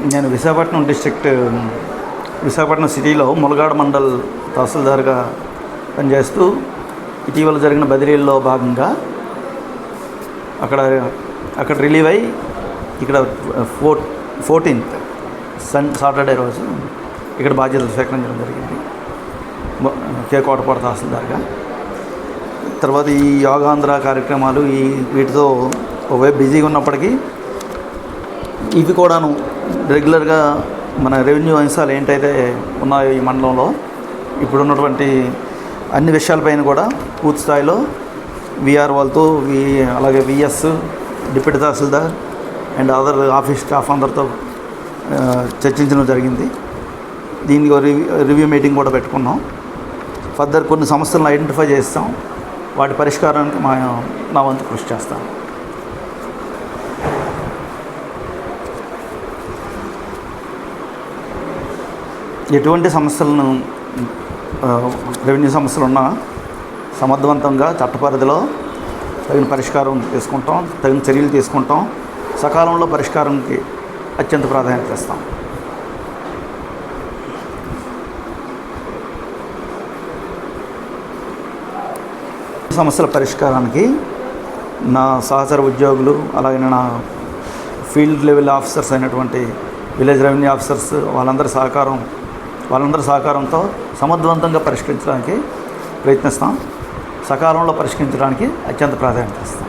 నేను విశాఖపట్నం డిస్ట్రిక్ట్ విశాఖపట్నం సిటీలో ములగాడ మండల్ తహసీల్దార్గా పనిచేస్తూ ఇటీవల జరిగిన బదిలీల్లో భాగంగా అక్కడ అక్కడ రిలీవ్ అయి ఇక్కడ ఫోర్ ఫోర్టీన్త్ సన్ సాటర్డే రోజు ఇక్కడ బాధ్యతలు స్వీకరించడం జరిగింది. కే కోటపాడ తహసీల్దార్గా. తర్వాత ఈ యోగాంధ్ర కార్యక్రమాలు ఈ వీటితో ఒకవైపు బిజీగా ఉన్నప్పటికీ ఇవి కూడాను రెగ్యులర్గా మన రెవెన్యూ అంశాలు ఏంటైతే ఉన్నాయో ఈ మండలంలో ఇప్పుడు ఉన్నటువంటి అన్ని విషయాలపైన కూడా పూర్తి స్థాయిలో విఆర్ వాళ్ళతో వి అలాగే VS deputy tahsildar and other office staff అందరితో చర్చించడం జరిగింది. దీనికి రివ్యూ రివ్యూ మీటింగ్ కూడా పెట్టుకున్నాం. ఫర్దర్ కొన్ని సమస్యలను ఐడెంటిఫై చేస్తాం. వాటి పరిష్కారానికి మా నా వంతు కృషి చేస్తాను ఎటువంటి సమస్యలను రెవెన్యూ సమస్యలు ఉన్నా సమర్థవంతంగా చట్టపరిధిలో తగిన పరిష్కారం తీసుకుంటాం తగిన చర్యలు తీసుకుంటాం. సకాలంలో పరిష్కారంకి అత్యంత ప్రాధాన్యత ఇస్తాం. సమస్యల పరిష్కారానికి నా సహచర ఉద్యోగులు అలాగే నా ఫీల్డ్ లెవెల్ ఆఫీసర్స్ అయినటువంటి విలేజ్ రెవెన్యూ ఆఫీసర్స్ వాళ్ళందరి సహకారం వాళ్ళందరి సహకారంతో సమర్థవంతంగా పరిష్కరించడానికి ప్రయత్నిస్తాం. సకాలంలో పరిష్కరించడానికి అత్యంత ప్రాధాన్యత ఇస్తాం.